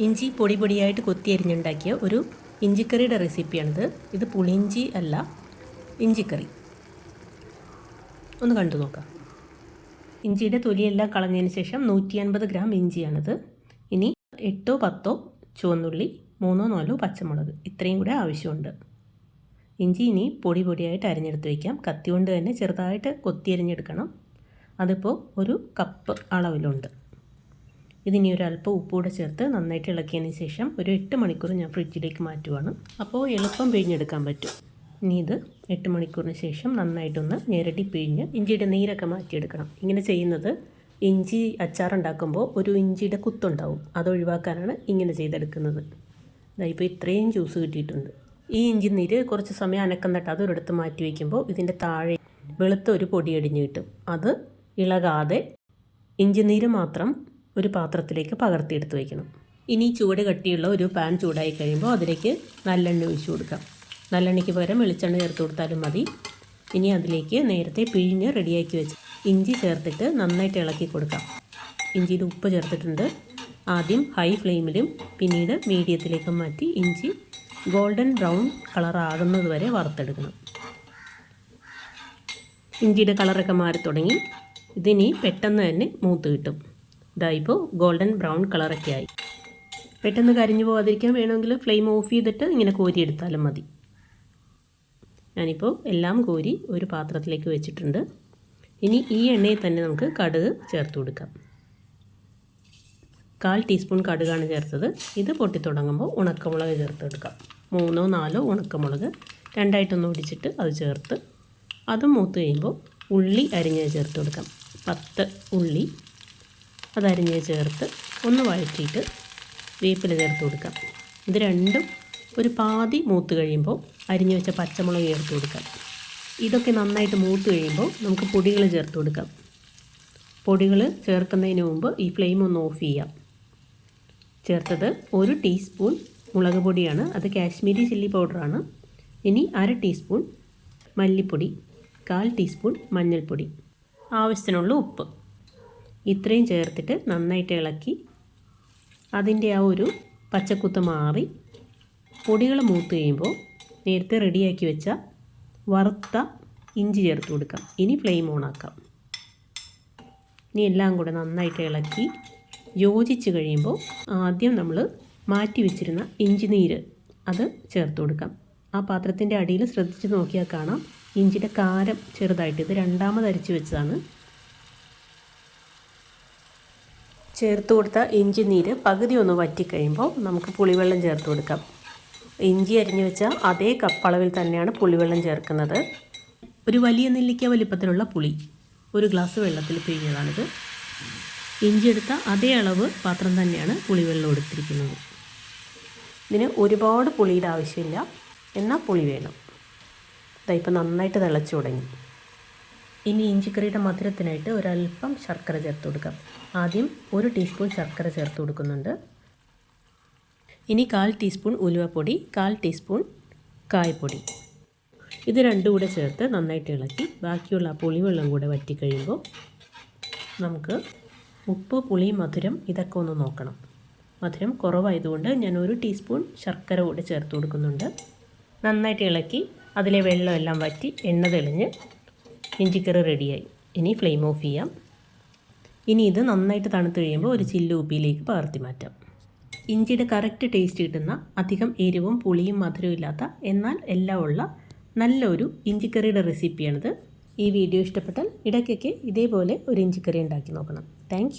ഇഞ്ചി പൊടി പൊടിയായിട്ട് കൊത്തി അരിഞ്ഞുണ്ടാക്കിയ ഒരു ഇഞ്ചിക്കറിയുടെ റെസിപ്പിയാണിത്. ഇത് പുളിഞ്ചി അല്ല ഇഞ്ചിക്കറി. ഒന്ന് കണ്ടു നോക്കാം. ഇഞ്ചിയുടെ തൊലിയെല്ലാം കളഞ്ഞതിന് ശേഷം നൂറ്റി അൻപത് ഗ്രാം ഇഞ്ചിയാണിത്. ഇനി എട്ടോ പത്തോ ചുവന്നുള്ളി മൂന്നോ നാലോ പച്ചമുളക് ഇത്രയും കൂടെ ആവശ്യമുണ്ട്. ഇഞ്ചി ഇനി പൊടി പൊടിയായിട്ട് അരിഞ്ഞെടുത്ത് വയ്ക്കാം കത്തി കൊണ്ട് തന്നെ ചെറുതായിട്ട് കൊത്തി അരിഞ്ഞെടുക്കണം. അതിപ്പോൾ ഒരു കപ്പ് അളവിലുണ്ട്. ഇതിനി ഒരു അല്പം ഉപ്പൂടെ ചേർത്ത് നന്നായിട്ട് ഇളക്കിയതിന് ശേഷം ഒരു എട്ട് മണിക്കൂർ ഞാൻ ഫ്രിഡ്ജിലേക്ക് മാറ്റുവാണ്. അപ്പോൾ എളുപ്പം പിഴിഞ്ഞെടുക്കാൻ പറ്റും. ഇനി ഇത് എട്ട് മണിക്കൂറിന് ശേഷം നന്നായിട്ടൊന്ന് ഞെരടി പിഴിഞ്ഞ് ഇഞ്ചിയുടെ നീരൊക്കെ മാറ്റിയെടുക്കണം. ഇങ്ങനെ ചെയ്യുന്നത് ഇഞ്ചി അച്ചാറുണ്ടാക്കുമ്പോൾ ഒരു ഇഞ്ചിയുടെ കുത്തുണ്ടാവും. അതൊഴിവാക്കാനാണ് ഇങ്ങനെ ചെയ്തെടുക്കുന്നത്. ഇതായിപ്പോൾ ഇത്രയും ജ്യൂസ് കിട്ടിയിട്ടുണ്ട്. ഈ ഇഞ്ചി നീര് കുറച്ച് സമയം അനക്കം തട്ട് അതൊരിടത്ത് മാറ്റി വയ്ക്കുമ്പോൾ ഇതിന്റെ താഴെ വെളുത്ത ഒരു പൊടിയടിഞ്ഞ് കിട്ടും. അത് ഇളകാതെ ഇഞ്ചി നീര് മാത്രം ഒരു പാത്രത്തിലേക്ക് പകർത്തിയെടുത്ത് വയ്ക്കണം. ഇനി ചൂട് കട്ടിയുള്ള ഒരു പാൻ ചൂടായി കഴിയുമ്പോൾ അതിലേക്ക് നല്ലെണ്ണ ഒഴിച്ചു കൊടുക്കാം. നല്ലെണ്ണയ്ക്ക് പകരം വെളിച്ചെണ്ണ ചേർത്ത് കൊടുത്താലും മതി. ഇനി അതിലേക്ക് നേരത്തെ പിഴിഞ്ഞ് റെഡിയാക്കി വെച്ച് ഇഞ്ചി ചേർത്തിട്ട് നന്നായിട്ട് ഇളക്കി കൊടുക്കാം. ഇഞ്ചിയിൽ ഉപ്പ് ചേർത്തിട്ടുണ്ട്. ആദ്യം ഹൈ ഫ്ലെയിമിലും പിന്നീട് മീഡിയത്തിലേക്കും മാറ്റി ഇഞ്ചി ഗോൾഡൻ ബ്രൗൺ കളർ ആകുന്നത് വരെ വറുത്തെടുക്കണം. ഇഞ്ചിയുടെ കളറൊക്കെ മാറി തുടങ്ങി. ഇതിനി പെട്ടെന്ന് തന്നെ മൂത്ത് കിട്ടും. ഇതായിപ്പോൾ ഗോൾഡൻ ബ്രൗൺ കളറൊക്കെ ആയി. പെട്ടെന്ന് കരിഞ്ഞു പോകാതിരിക്കാൻ വേണമെങ്കിൽ ഫ്ലെയിം ഓഫ് ചെയ്തിട്ട് ഇങ്ങനെ കോരിയെടുത്താലും മതി. ഞാനിപ്പോൾ എല്ലാം കോരി ഒരു പാത്രത്തിലേക്ക് വെച്ചിട്ടുണ്ട്. ഇനി ഈ എണ്ണയിൽ തന്നെ നമുക്ക് കടുക് ചേർത്ത് കൊടുക്കാം. കാൽ ടീസ്പൂൺ കടുകാണ് ചേർത്തത്. ഇത് പൊട്ടി തുടങ്ങുമ്പോൾ ഉണക്കമുളക് ചേർത്ത് എടുക്കാം മൂന്നോ നാലോ ഉണക്കമുളക് രണ്ടായിട്ടൊന്ന് ഒടിച്ചിട്ട് അത് ചേർത്ത് അതും മൂത്ത് കഴിയുമ്പോൾ ഉള്ളി അരിഞ്ഞത് ചേർത്ത് കൊടുക്കാം. പത്ത് ഉള്ളി അതരിഞ്ഞ് ചേർത്ത് ഒന്ന് വഴറ്റിയിട്ട് വേപ്പില ചേർത്ത് കൊടുക്കാം. ഇത് രണ്ടും ഒരു പാതി മൂത്ത് കഴിയുമ്പോൾ അരിഞ്ഞു വെച്ച പച്ചമുളക് ചേർത്ത് കൊടുക്കാം. ഇതൊക്കെ നന്നായിട്ട് മൂത്ത് കഴിയുമ്പോൾ നമുക്ക് പൊടികൾ ചേർത്ത് കൊടുക്കാം. പൊടികൾ ചേർക്കുന്നതിന് മുമ്പ് ഈ ഫ്ലെയിം ഒന്ന് ഓഫ് ചെയ്യാം. ചേർത്തത് ഒരു ടീസ്പൂൺ മുളക് പൊടിയാണ്. അത് കാശ്മീരി ചില്ലി പൗഡറാണ്. ഇനി അര ടീസ്പൂൺ മല്ലിപ്പൊടി കാൽ ടീസ്പൂൺ മഞ്ഞൾപ്പൊടി. ആവശ്യത്തിനുള്ള ഉപ്പ്. ഇത്രയും ചേർത്തിട്ട് നന്നായിട്ട് ഇളക്കി അതിന്റെ ആ ഒരു പച്ചക്കുത്ത് മാറി പൊടികൾ മൂത്ത് കഴിയുമ്പോൾ നേരത്തെ റെഡിയാക്കി വെച്ച വറുത്ത ഇഞ്ചി ചേർത്ത് കൊടുക്കാം. ഇനി ഫ്ലെയിം ഓണാക്കാം ഇനി എല്ലാം കൂടെ നന്നായിട്ട് ഇളക്കി യോജിച്ച് കഴിയുമ്പോൾ ആദ്യം നമ്മൾ മാറ്റി വെച്ചിരുന്ന ഇഞ്ചി നീര് അത് ചേർത്ത് കൊടുക്കാം. ആ പാത്രത്തിന്റെ അടിയിൽ ശ്രദ്ധിച്ച് നോക്കിയാൽ കാണാം. ഇഞ്ചിയുടെ കാരം ചെറുതായിട്ട് ഇത് രണ്ടാമത് അരിച്ച് വെച്ചതാണ്. ചേർത്ത് കൊടുത്ത ഇഞ്ചി നീര് പകുതി ഒന്ന് വറ്റിക്കഴിയുമ്പോൾ നമുക്ക് പുളിവെള്ളം ചേർത്ത് കൊടുക്കാം. ഇഞ്ചി അരിഞ്ഞു വെച്ച അതേ കപ്പളവിൽ തന്നെയാണ് പുളിവെള്ളം ചേർക്കുന്നത്. ഒരു വലിയ നെല്ലിക്ക വലിപ്പത്തിലുള്ള പുളി. ഒരു ഗ്ലാസ് വെള്ളത്തിൽ പിഴിഞ്ഞതാണിത്. ഇഞ്ചി എടുത്ത അതേ അളവ് പാത്രം തന്നെയാണ് പുളിവെള്ളം എടുത്തിരിക്കുന്നത്. ഇതിന് ഒരുപാട് പുളിയുടെ ആവശ്യമില്ല. എന്നാൽ പുളി വേണം. ഇതായിപ്പോൾ നന്നായിട്ട് തിളച്ചു തുടങ്ങി. ഇനി ഇഞ്ചിക്കറിയുടെ മധുരത്തിനായിട്ട് ഒരല്പം ശർക്കര ചേർത്ത് കൊടുക്കാം. ആദ്യം ഒരു ടീസ്പൂൺ ശർക്കര ചേർത്ത് കൊടുക്കുന്നുണ്ട്. ഇനി കാൽ ടീസ്പൂൺ ഉലുവപ്പൊടി കാൽ ടീസ്പൂൺ കായപ്പൊടി. ഇത് രണ്ടും കൂടെ ചേർത്ത് നന്നായിട്ട് ഇളക്കി ബാക്കിയുള്ള പുളിവെള്ളം കൂടെ വറ്റിക്കഴിയുമ്പോൾ നമുക്ക് ഉപ്പ് പുളി മധുരം ഇതൊക്കെ ഒന്ന് നോക്കണം. മധുരം കുറവായതുകൊണ്ട് ഞാൻ ഒരു ടീസ്പൂൺ ശർക്കര കൂടെ ചേർത്ത് കൊടുക്കുന്നുണ്ട്. നന്നായിട്ട് ഇളക്കി അതിലെ വെള്ളമെല്ലാം വറ്റി എണ്ണ തെളിഞ്ഞ് ഇഞ്ചിക്കറി റെഡിയായി. ഇനി ഫ്ലെയിം ഓഫ് ചെയ്യാം. ഇനി ഇത് നന്നായിട്ട് തണുത്ത് കഴിയുമ്പോൾ ഒരു ചില്ല് ഉപ്പിയിലേക്ക് പകർത്തി മാറ്റാം. ഇഞ്ചിയുടെ കറക്റ്റ് ടേസ്റ്റ് കിട്ടുന്ന അധികം എരിവും പുളിയും മധുരവും ഇല്ലാത്ത എന്നാൽ എല്ലാം ഉള്ള നല്ലൊരു ഇഞ്ചിക്കറിയുടെ റെസിപ്പിയാണിത്. ഈ വീഡിയോ ഇഷ്ടപ്പെട്ടാൽ ഇടയ്ക്കൊക്കെ ഇതേപോലെ ഒരു ഇഞ്ചിക്കറി ഉണ്ടാക്കി നോക്കണം. താങ്ക്